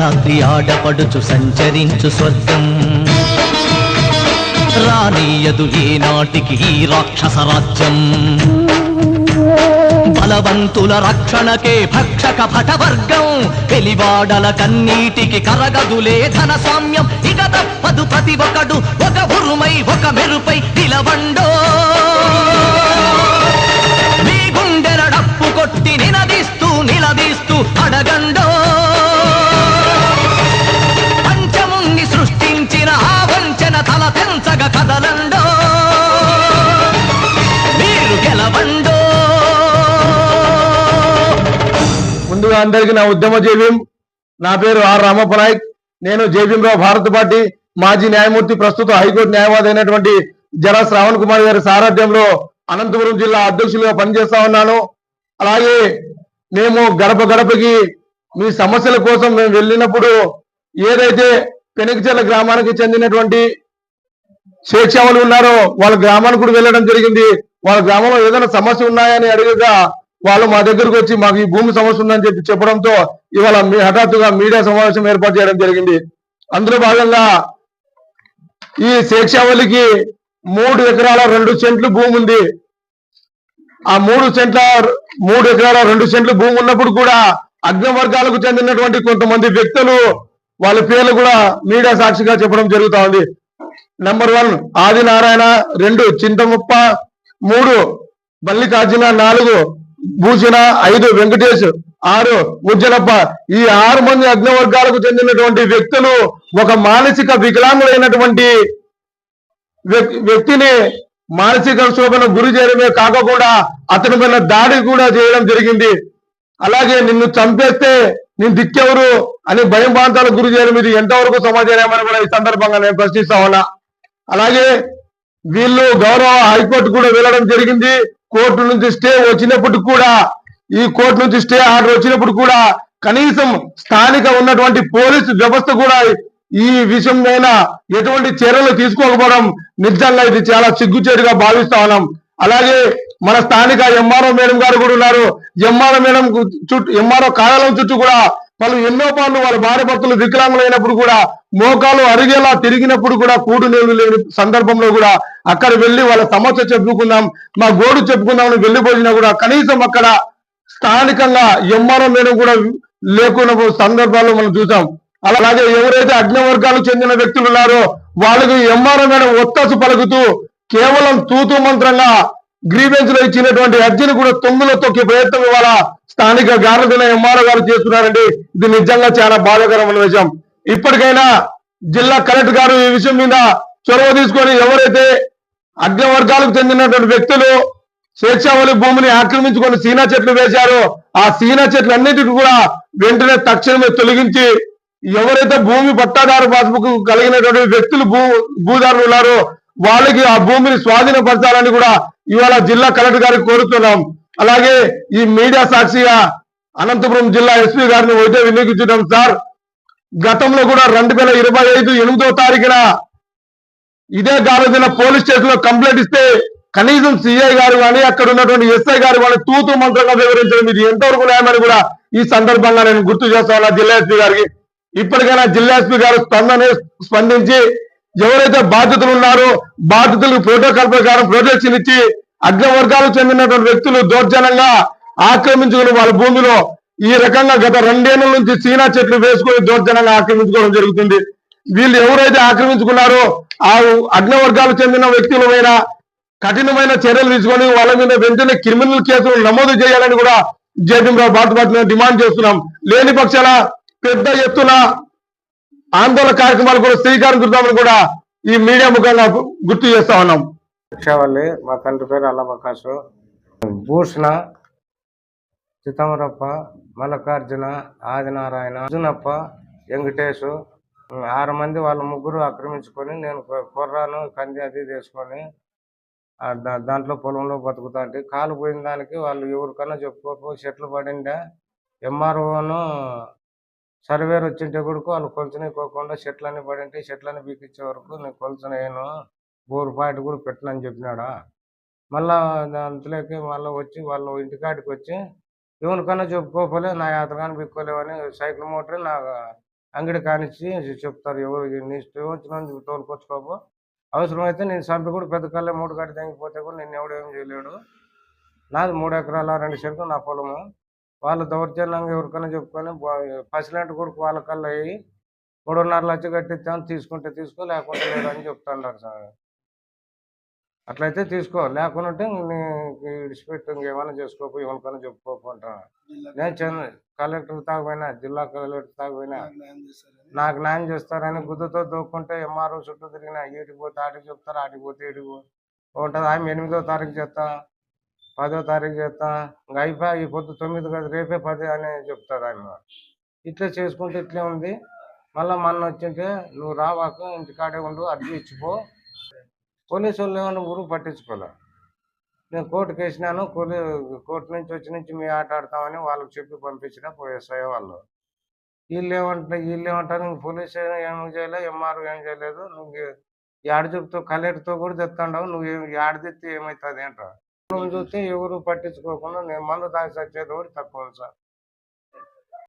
రాత్రి ఆడపడుచు సంచరించు స్వర్గం. రానీయదు ఏనాటికి ఈ రాక్షస రాజ్యం. బలవంతుల రక్షణకే భక్షక భటవర్గం వెలివాడల కన్నీటికి కరగదులే ధన సామ్యం ఇక తప్పదు ప్రతి ఒకడు ఒక ఉరుమై ఒక మెరుపై నిలవండో. పెంచగ కదలండో. మీరు గెలవండో. ముందుగా అందరికీ నా ఉద్యమ జేబీం నా పేరు ఆర్ రామప్పనాయక్ నేను జేబీంరావు భారత పార్టీ మాజీ న్యాయమూర్తి ప్రస్తుత హైకోర్టు న్యాయవాది అయినటువంటి జర శ్రావణ్ కుమార్ గారి సారథ్యంలో అనంతపురం జిల్లా అధ్యక్షులుగా పనిచేస్తా ఉన్నాను. అలాగే మేము గడప గడపకి మీ సమస్యల కోసం మేము వెళ్ళినప్పుడు ఏదైతే పెనకచెర్ల గ్రామానికి చెందినటువంటి స్వేచ్ఛావులు ఉన్నారో వాళ్ళ గ్రామానికి కూడా వెళ్ళడం జరిగింది. వాళ్ళ గ్రామంలో ఏదైనా సమస్య ఉన్నాయని అడిగగా వాళ్ళు మా దగ్గరకు వచ్చి మాకు ఈ భూమి సమస్య ఉందని చెప్పి చెప్పడంతో ఇవాళ మీ హఠాత్తుగా మీడియా సమావేశం ఏర్పాటు చేయడం జరిగింది. అందులో భాగంగా ఈ శేక్షావళికి మూడు ఎకరాల రెండు సెంట్లు భూమి ఉంది. ఆ మూడు సెంట్ల మూడు ఎకరాల రెండు సెంట్లు భూమి ఉన్నప్పుడు కూడా అగ్నివర్గాలకు చెందినటువంటి కొంతమంది వ్యక్తులు వాళ్ళ పేర్లు కూడా మీడియా సాక్షిగా చెప్పడం జరుగుతా ఉంది. నంబర్ వన్ ఆదినారాయణ రెండు చింతముప్ప మూడు మల్లికార్జున నాలుగు భూషణ ఐదు వెంకటేష్ ఆరు ఉజ్జలప్ప ఈ ఆరు మంది అగ్నివర్గాలకు చెందినటువంటి వ్యక్తులు ఒక మానసిక వికలాంగులైనటువంటి వ్యక్తిని మానసిక శోభను గురి చేయడమే కాకుండా అతని మీద దాడి కూడా చేయడం జరిగింది. అలాగే నిన్ను చంపేస్తే నేను దిక్కెవరు అని భయం ప్రాంతాలకు గురి చేయడం ఇది ఎంతవరకు సమాచారం ఏమని కూడా ఈ సందర్భంగా నేను ప్రశ్నిస్తా ఉన్నా. అలాగే వీళ్ళు గౌరవ హైకోర్టు కూడా వెళ్ళడం జరిగింది. కోర్టు నుంచి స్టే వచ్చినప్పుడు కూడా ఈ కోర్టు నుంచి స్టే ఆర్డర్ వచ్చినప్పుడు కూడా కనీసం స్థానిక ఉన్నటువంటి పోలీసు వ్యవస్థ కూడా ఈ విషయం మీద ఎటువంటి చర్యలు తీసుకోకపోవడం నిజంగా ఇది చాలా సిగ్గుచేటుగా భావిస్తా ఉన్నాం. అలాగే మన స్థానిక ఎంఆర్ఓ మేడం గారు కూడా ఉన్నారు. ఎంఆర్ఓ మేడం చుట్టూ ఎంఆర్ఓ కార్యాలయం చుట్టూ కూడా వాళ్ళు ఎన్నో పనులు వాళ్ళ భార్య భర్తలు వికలాంగులైనప్పుడు కూడా మోకాలు అరిగేలా తిరిగినప్పుడు కూడా కూడు నీళ్ళు లేని సందర్భంలో కూడా అక్కడ వెళ్ళి వాళ్ళ సమస్య చెప్పుకుందాం మా గోడు చెప్పుకుందామని వెళ్ళిపోయినా కూడా కనీసం అక్కడ స్థానికంగా ఎంఆర్ఓ మేడం కూడా లేకున్న సందర్భాల్లో మనం చూసాం. అలాగే ఎవరైతే అగ్నివర్గాలకు చెందిన వ్యక్తులు ఉన్నారో వాళ్ళకి ఎంఆర్ఓ మేడం ఒత్తాసు పలుకుతూ కేవలం తూతు మంత్రంగా గ్రీవెన్స్లో ఇచ్చినటువంటి అర్జీని కూడా తొంగులో తొక్కే ప్రయత్నం ఇవాళ స్థానిక గారదిన ఎంఆర్ఓ గారు చేస్తున్నారండి. ఇది నిజంగా చాలా బాధాకరమైన విషయం. ఇప్పటికైనా జిల్లా కలెక్టర్ గారు ఈ విషయం మీద చొరవ తీసుకొని ఎవరైతే అగ్ని వర్గాలకు చెందినటువంటి వ్యక్తులు స్వేచ్ఛావళి భూమిని ఆక్రమించుకొని సీనా చెట్లు వేశారో ఆ సీనా చెట్లు అన్నిటిని కూడా వెంటనే తక్షణమే తొలగించి ఎవరైతే భూమి పట్టాదారు పాస్బుక్ కలిగినటువంటి వ్యక్తులు భూ భూదారులు ఉన్నారో వాళ్ళకి ఆ భూమిని స్వాధీనపరచాలని కూడా ఇవాళ జిల్లా కలెక్టర్ గారికి కోరుతున్నాం. అలాగే ఈ మీడియా సాక్షిగా అనంతపురం జిల్లా ఎస్పీ గారిని ఒకటే వినియోగించడం సార్. గతంలో కూడా రెండు వేల ఇరవై ఐదు ఎనిమిదో తారీఖున ఇదే గారోజున పోలీస్ స్టేషన్లో కంప్లైంట్ ఇస్తే కనీసం సిఐ గారు కానీ అక్కడ ఉన్నటువంటి ఎస్ఐ గారు కానీ తూతు మంత్రంగా వివరించడం ఇది ఎంతవరకు న్యాయమని కూడా ఈ సందర్భంగా నేను గుర్తు చేస్తాను జిల్లా ఎస్పీ గారికి. ఇప్పటికైనా జిల్లా ఎస్పీ గారు స్పందన స్పందించి ఎవరైతే బాధితులు ఉన్నారో బాధితులకు ప్రోటోకాల్ ప్రకారం ప్రొటెక్షన్ ఇచ్చి అగ్రవర్గాలకు చెందినటువంటి వ్యక్తులు దౌర్జన్యంగా ఆక్రమించుకుని వాళ్ళ భూమిలో ఈ రకంగా గత రెండేళ్ళ నుంచి చీనా చెట్లు వేసుకొని దౌర్జన్యంగా ఆక్రమించుకోవడం జరుగుతుంది. వీళ్ళు ఎవరైతే ఆక్రమించుకున్నారో ఆ అగ్నవర్గాలకు చెందిన వ్యక్తులమైన కఠినమైన చర్యలు తీసుకొని వాళ్ళ మీద వెంటనే క్రిమినల్ కేసులు నమోదు చేయాలని కూడా జేపీరావు భారత డిమాండ్ చేస్తున్నాం. లేని పక్షాల పెద్ద ఎత్తున ఆందోళన కార్యక్రమాలు కూడా శ్రీకారం చుడతామని కూడా ఈ మీడియా ముఖంగా గుర్తు చేస్తా ఉన్నాం. రిక్షావల్లి మా తండ్రి పేరు అల్లబకాసు భూషణ చిత్తమరప్ప మల్లకార్జున ఆదినారాయణ అర్జునప్ప వెంకటేష్ ఆరు మంది వాళ్ళ ముగ్గురు ఆక్రమించుకొని నేను కుర్రాను కంది అది తీసుకొని దాంట్లో పొలంలో బతుకుతా అంటే కాలు పోయిన దానికి వాళ్ళు ఎవరికన్నా చెప్పుకోకు చెట్లు పడిందా ఎంఆర్ఓను సర్వేర్ వచ్చింటే కొడుకు వాళ్ళు కొలుచుకోకుండా చెట్లన్నీ పడింటే చెట్లన్నీ బీకిచ్చే వరకు నేను కొలుచునేను బోరు పాయింట్ కూడా పెట్టనని చెప్పినాడా? మళ్ళా అంతలోకి మళ్ళీ వచ్చి వాళ్ళు ఇంటికాడికి వచ్చి ఎవరికన్నా చెప్పుకోపోలే నా యాత్రగాని బిక్కోలేవని సైకిల్ మోటార్ నా అంగడి కానిచ్చి చెప్తారు ఎవరు. నీ ఇష్టం వచ్చిన తోలుకొచ్చుకోపు అవసరమైతే నేను చంపి కూడా పెద్ద కళ్ళే మూడు గడి తెంగిపోతే కూడా నేను ఎవడు ఏం చేయలేడు. నాది మూడు ఎకరాల రెండు సెంట్లు నా పొలము. వాళ్ళు దౌర్జన్యంగా ఎవరికైనా చెప్పుకొని పసిలాంటి కొడుకు వాళ్ళ కల్లా అయ్యి మూడున్నర లక్ష కట్టిస్తాను తీసుకుంటే తీసుకో లేకుంటే లేదు అని చెప్తాండారు సార్. అట్లయితే తీసుకో లేకుండా నీకు విడిచిపెట్టు ఇంకేమైనా చేసుకోపో ఎవరికైనా చెప్పుకోపు అంటాను నేను చెన్న కలెక్టర్ తాగిపోయినా జిల్లా కలెక్టర్ తాగిపోయినా నాకు న్యాయం చేస్తారని. గుద్దతో దూక్కుంటే ఎంఆర్ఓ చుట్టూ తిరిగిన ఈటికి పోతే ఆటికి చెప్తారు ఆటికి పోతే ఈటికి ఉంటుంది. ఆమె ఎనిమిదో తారీఖు చేస్తా పదో తారీఖు చేస్తా ఇంకా అయిపోయి ఈ పొద్దు తొమ్మిది కదా రేపే పది అని చెప్తారు ఆమె ఇట్లా చేసుకుంటే ఇట్లే ఉంది. మళ్ళీ మొన్న వచ్చింటే నువ్వు రావాక ఇంటికాడే ఉండు అడ్డు ఇచ్చిపో. పోలీసు వాళ్ళు ఏమన్నా ఊరు పట్టించుకోలే. నేను కోర్టుకి వేసినాను కోలీ కోర్టు నుంచి వచ్చి నుంచి మీ ఆట ఆడతామని వాళ్ళకి చెప్పి పంపించిన పోయేసాయి వాళ్ళు. వీళ్ళు ఏమంటారు వీళ్ళు ఏమంటారు నువ్వు పోలీసు ఏం చేయలేదు ఎంఆర్ ఏం చేయలేదు. నువ్వు యాడ చెప్తావు కలెక్టర్తో కూడా తెస్తాండవు నువ్వు ఏం- యాడ తెస్తే ఏమవుతుంది అంట చూస్తే ఎవరు పట్టించుకోకుండా నేను మందు తాగి చచ్చేది కూడా తక్కువ సార్?